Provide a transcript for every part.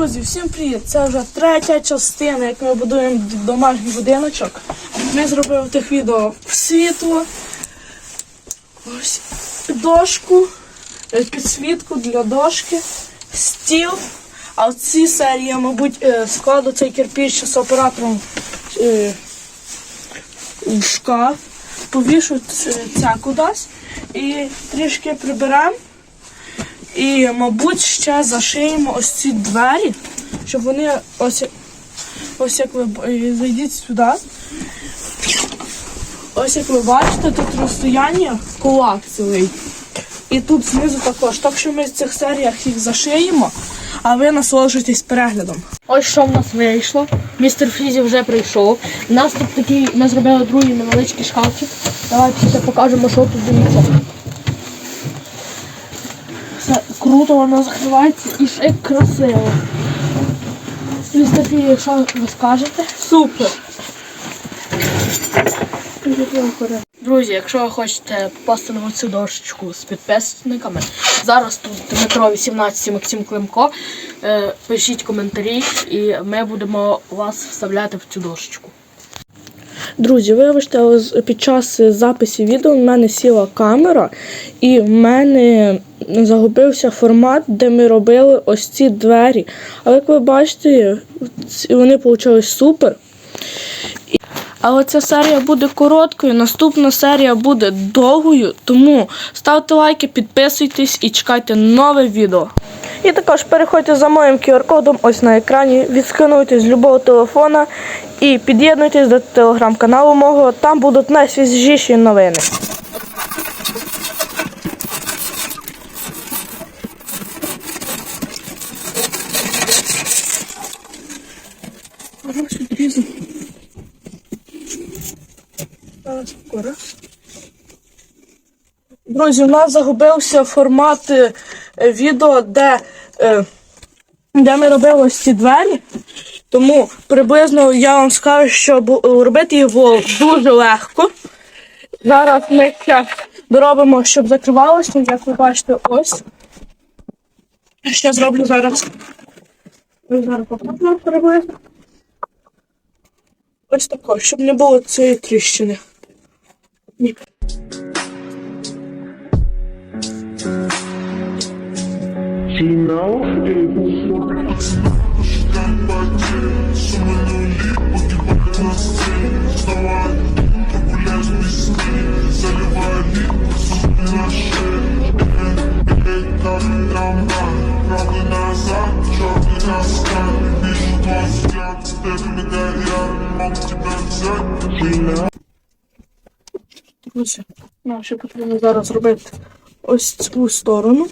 Друзі, всім привіт! Це вже третя частина, як ми будуємо домашній будиночок. Ми зробили тих відео в світло, ось дошку, е, підсвітку для дошки, стіл. А в цій серії, мабуть, е, складу цей кирпіч з оператором е, шкаф, повішу це кудись і трішки приберемо. І, мабуть, ще зашиємо ось ці двері, щоб вони ось, ось як ви е, зайдіть сюди. Ось як ви бачите, тут розстояння кулак цілий. І тут знизу також. Так що ми в цих серіях їх зашиємо, а ви насолоджуйтесь переглядом. Ось що в нас вийшло. Містер Фрізі вже прийшов. У нас тут такий, ми зробили другий невеличкий шкафчик. Давайте покажемо, що тут дивіться. Круто воно закривається і ще красиво. Містер Фрізі, що ви скажете? Супер! Друзі, якщо ви хочете попасти на цю дошечку з підписниками, зараз тут Дмитро 18 Максим Климко. Е, пишіть коментарі і ми будемо вас вставляти в цю дошечку. Друзі, вибачте, під час запису відео в мене сіла камера, і в мене загубився формат, де ми робили ось ці двері. Але як ви бачите, вони вийшли супер. Але ця серія буде короткою, наступна серія буде довгою, тому ставте лайки, підписуйтесь і чекайте нове відео. І також переходьте за моїм QR-кодом ось на екрані, відскануйте з любого телефона і під'єднуйтесь до телеграм-каналу мого, там будуть найсвіжіші новини. Друзі, у нас загубився формат е, відео, де, е, де ми робили ось ці двері. Тому приблизно я вам скажу, що робити було дуже легко. Зараз ми ще доробимо, щоб закривалося, як ви бачите, ось. Ще зроблю зараз. Зараз покажу приблизно. Ось тако, щоб не було цієї тріщини. Ні. She knows She knows Друзі, нам ще потрібно зараз зробити ось цю сторону.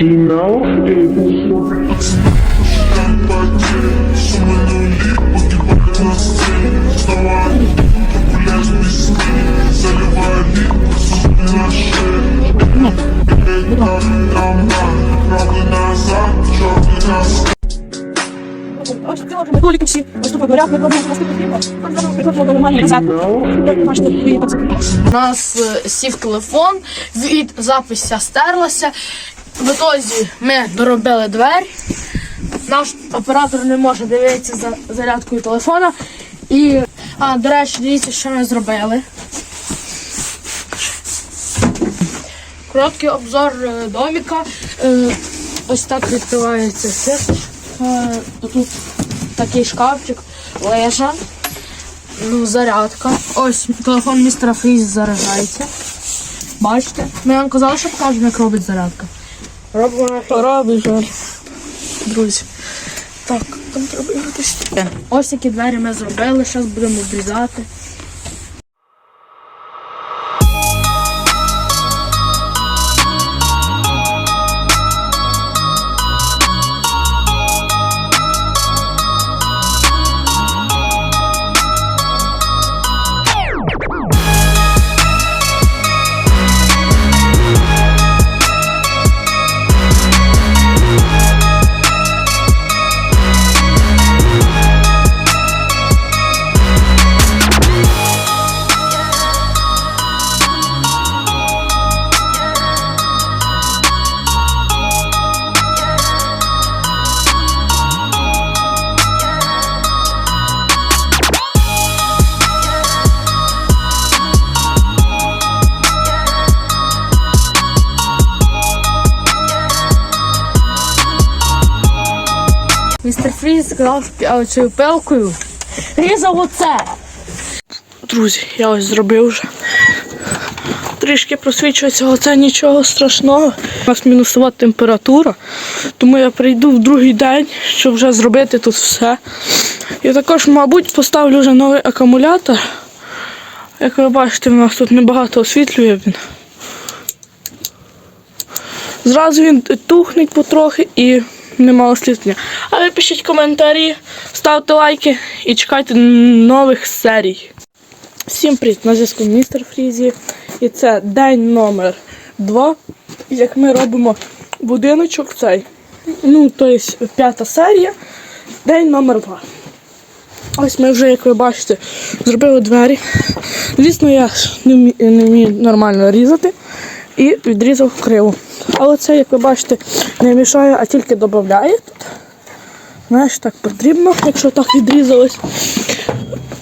She всі. Ось тут ми потрібно. Приходимо до так У нас е, сів телефон, від запися стерлася. В ітозі ми доробили двері. Наш оператор не може дивитися за зарядкою телефона. І, а, до речі, дивіться, що ми зробили. Короткий обзор е, доміка. Е, Ось так відкривається все. Е, Тут такий шкафчик, лежа. Ну, зарядка. Ось телефон містера Фріз заряджається. Бачите? Ми вам казали, що покажемо, як робить зарядка. Робимо жаль. Друзі. Так, там треба якось. Ось які двері ми зробили, зараз будемо обрізати. Містер Фріз сказав, я цією пилкою різав оце. Друзі, я ось зробив вже. Трішки просвічується, але це нічого страшного. У нас мінусова температура, тому я прийду в другий день, щоб вже зробити тут все. І також, мабуть, поставлю вже новий акумулятор. Як ви бачите, у нас тут небагато освітлює він. Зразу він тухне потрохи і нема освітлення. А ви пишіть коментарі, ставте лайки і чекайте нових серій. Всім привіт, на зв'язку містер Фрізі. І це день номер 2, як ми робимо будиночок цей. Ну, то є п'ята серія, день номер 2. Ось ми вже, як ви бачите, зробили двері. Звісно, я не вмію нормально різати і відрізав криво. Але це, як ви бачите, не мішає, а тільки додає. Знаєш, так потрібно, якщо так відрізалось.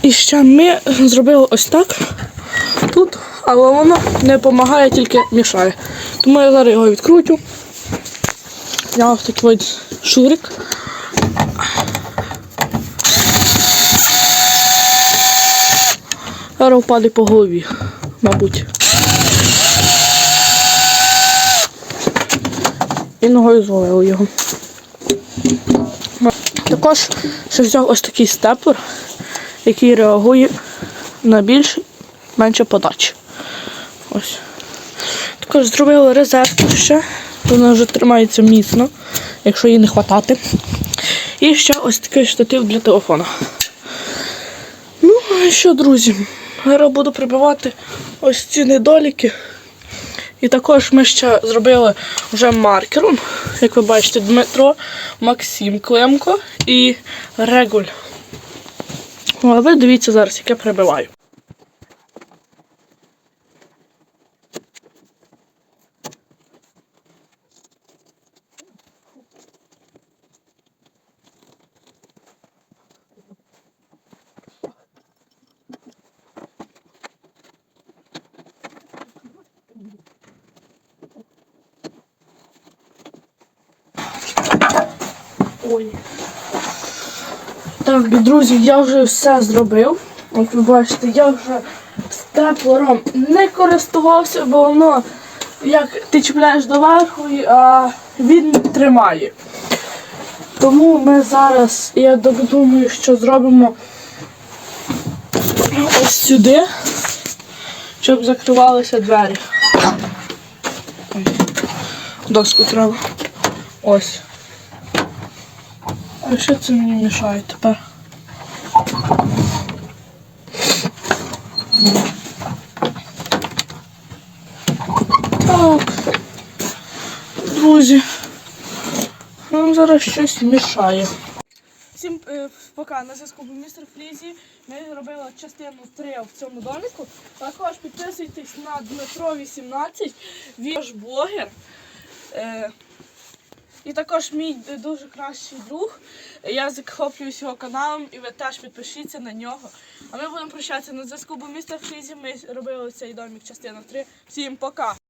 І ще ми зробили ось так тут, але воно не допомагає, тільки мішає. Тому я зараз його відкрутю. Я ось такий ось шурик. Зараз впаде по голові, мабуть. І ногою зловив його. Також ще взяв ось такий степлер, який реагує на більш менше подачі. Ось. Також зробили розетку ще. Вона вже тримається міцно, якщо її не хватати. І ще ось такий штатив для телефона. Ну, і що, друзі, зараз буду прибивати ось ці недоліки. І також ми ще зробили вже маркером, як ви бачите, Дмитро, Максим Клемко і Регуль. Але ви дивіться зараз, як я прибиваю. Ой. Так, друзі, я вже все зробив. Як ви бачите, я вже степлером не користувався, бо воно як ти чіпляєш доверху, а він тримає. Тому ми зараз, я думаю, що зробимо ось сюди, щоб закривалися двері. Доску треба. Ось. А що це мені мішає тепер? Так. Друзі. Нам зараз щось мішає. Всім е, пока на зв'язку був містер Флізі. Ми робили частину 3 в цьому домику. Також підписуйтесь на Дмитро 18. Він ж блогер. Е, і також мій дуже кращий друг. Я захоплююсь його каналом і ви теж підпишіться на нього. А ми будемо прощатися на зв'язку, бо в Фрізі ми робили цей домик частина 3. Всім пока!